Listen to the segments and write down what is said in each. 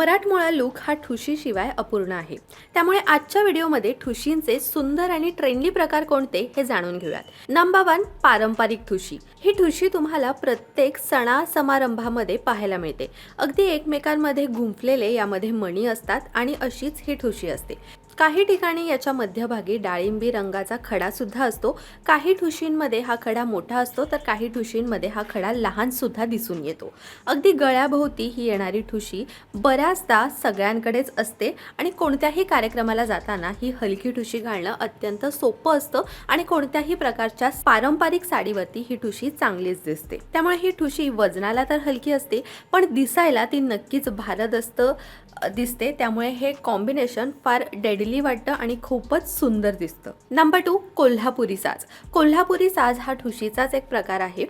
मराठमोळा लुक हा ठुशीशिवाय अपूर्ण आहे. त्यामुळे आजच्या व्हिडिओमध्ये ठुशींचे सुंदर आणि ट्रेंडी प्रकार कोणते हे जाणून घेऊयात. नंबर वन पारंपरिक ठुशी. ही ठुशी तुम्हाला प्रत्येक सणा समारंभामध्ये पाहायला मिळते. अगदी एकमेकांमध्ये गुंफलेले यामध्ये मणी असतात आणि अशीच ही ठुशी असते. काही ठिकाणी याच्या मध्यभागी डाळिंबी रंगाचा खडा सुद्धा असतो. काही ठुशींमध्ये हा खडा मोठा असतो तर काही ठुशींमध्ये हा खडा लहान सुद्धा दिसून येतो. अगदी गळ्याभोवती ही येणारी ठुशी बऱ्याचदा सगळ्यांकडेच असते आणि कोणत्याही कार्यक्रमाला जाताना ही हलकी ठुशी घालणं अत्यंत सोपं असतं आणि कोणत्याही प्रकारच्या पारंपरिक साडीवरती ही ठुशी चांगलीच दिसते. त्यामुळे ही ठुशी वजनाला तर हलकी असते पण दिसायला ती नक्कीच भारदस्त दिसते. त्यामुळे हे कॉम्बिनेशन फार डेडली वाटतं आणि खूपच सुंदर दिसतं. नंबर टू कोल्हापुरी साज. कोल्हापुरी साज हा ठुशीचाच एक प्रकार आहे.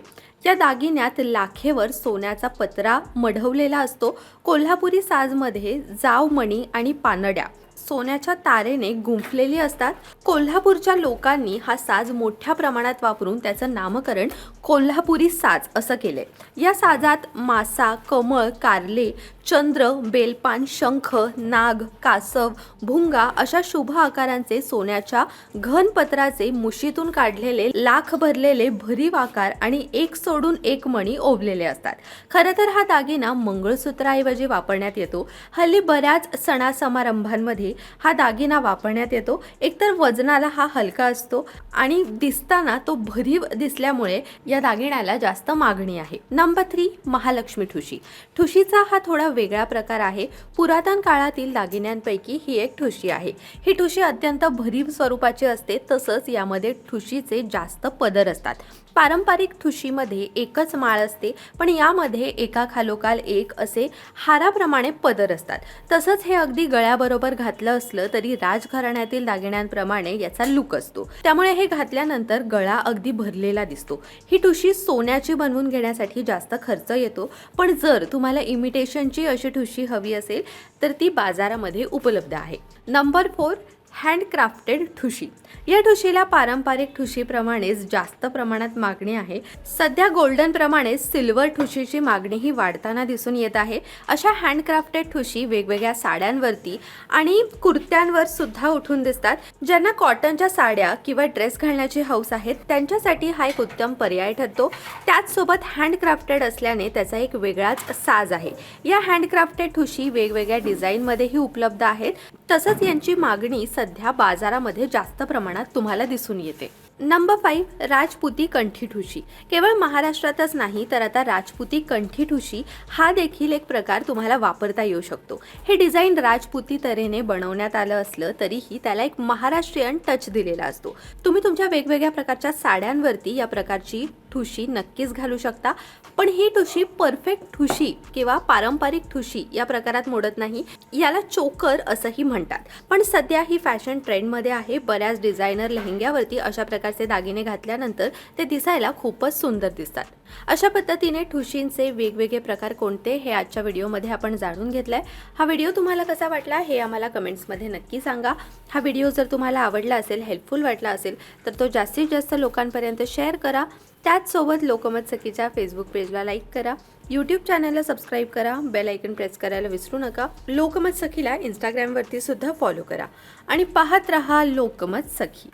या दागिन्यात लाखेवर सोन्याचा पत्रा मढवलेला असतो. कोल्हापुरी साजमध्ये जाव मणी आणि पानड्या. सोन्याच्या तारेने गुंफलेली असतात. कोल्हापूरच्या लोकांनी हा साज मोठ्या प्रमाणात वापरून त्याचं नामकरण कोल्हापुरी साज असं केलंय. या साजात मासा कमळ कारले चंद्र बेलपान शंख नाग कासव भुंगा अशा शुभ आकारांचे सोन्याच्या घन पत्राचे मुशीतून काढलेले लाख भरलेले भरीव आकार आणि एक सोडून एक मणी ओवलेले असतात. खरं तर हा दागिना मंगळसूत्राऐवजी वापरण्यात येतो. हल्ली बऱ्याच सणासमारंभांमध्ये हा दागिना वापरण्यात येतो. एकतर वजनाला हा हलका असतो आणि दिसताना तो भरीव दिसल्यामुळे या दागिन्याला जास्त मागणी आहे. नंबर थ्री महालक्ष्मी ठुशी. ठुशीचा हा थोडा वेगळा प्रकार आहे. पुरातन काळातील दागिन्यांपैकी ही एक ठुशी आहे. ही ठुशी अत्यंत भरीव स्वरूपाची असते तसंच यामध्ये ठुशीचे जास्त पदर असतात. पारंपरिक ठुशीमध्ये एकच माळ असते पण यामध्ये एका खालोखाल एक असे हाराप्रमाणे पदर असतात. तसंच हे अगदी गळ्याबरोबर घातलं असलं तरी राजघराण्यातील दागिन्यांप्रमाणे याचा लुक असतो. त्यामुळे हे घातल्यानंतर गळा अगदी भरलेला दिसतो. ही ठुशी सोन्याची बनवून घेण्यासाठी जास्त खर्च येतो. पण जर तुम्हाला इमिटेशनची अशी ठुशी हवी असेल तर ती बाजारामध्ये उपलब्ध आहे. नंबर फोर हँडक्राफ्टेड ठुशी. या ठुशीला पारंपरिक ठुशीप्रमाणेच जास्त प्रमाणात मागणी आहे. सध्या गोल्डनप्रमाणे सिल्वर ठुशीची मागणीही वाढताना दिसून येत आहे. अशा हँडक्राफ्टेड ठुशी वेगवेगळ्या साड्यांवरती आणि कुर्त्यांवर सुद्धा उठून दिसतात. ज्यांना कॉटनच्या साड्या किंवा ड्रेस घालण्याची हौस आहेत त्यांच्यासाठी हा एक उत्तम पर्याय ठरतो. त्याचसोबत हँडक्राफ्टेड असल्याने त्याचा एक वेगळाच साज आहे. या हँडक्राफ्टेड ठुशी वेगवेगळ्या डिझाईनमध्येही उपलब्ध आहेत. तसंच यांची मागणी सध्या बाजारामध्ये जास्त प्रमाणात तुम्हाला दिसून येते. नंबर फाईव्ह राजपुती कंठी ठुशी केवळ महाराष्ट्रातच नाही तर आता राजपुती कंठी ठुशी हा देखील एक प्रकार तुम्हाला वापरता येऊ शकतो. हे डिझाईन राजपुती तऱ्हेने बनवण्यात आलं असलं तरीही त्याला एक महाराष्ट्रीयन टच दिलेला असतो. तुम्ही तुमच्या वेगवेगळ्या प्रकारच्या साड्यांवरती या प्रकारची ठुशी नक्कीच घालू शकता. पण ही ठुशी परफेक्ट ठुशी किंवा पारंपरिक ठुशी या प्रकारात मोडत नाही याला चोकर असंही म्हणतात. पण सध्या ही फॅशन ट्रेंडमध्ये आहे. बऱ्याच डिझायनर लेहंग्यावरती अशा प्रकारचे दागिने घातल्यानंतर ते दिसायला खूपच सुंदर दिसतात. अशा पद्धतीने ठुशींचे वेगवेगळे प्रकार कोणते हे आजच्या व्हिडिओमध्ये आपण जाणून घेतलाय. हा व्हिडिओ तुम्हाला कसा वाटला हे आम्हाला कमेंट्समध्ये नक्की सांगा. हा व्हिडिओ जर तुम्हाला आवडला असेल हेल्पफुल वाटला असेल तर तो जास्तीत जास्त लोकांपर्यंत शेअर करा. त्याचसोबत लोकमत सखीच्या फेसबुक पेजला लाईक करा. यूट्यूब चॅनलला सबस्क्राईब करा. बेल ऐकन प्रेस करायला विसरू नका. लोकमत सखीला इंस्टाग्रामवरती सुद्धा फॉलो करा. आणि पाहत रहा लोकमत सखी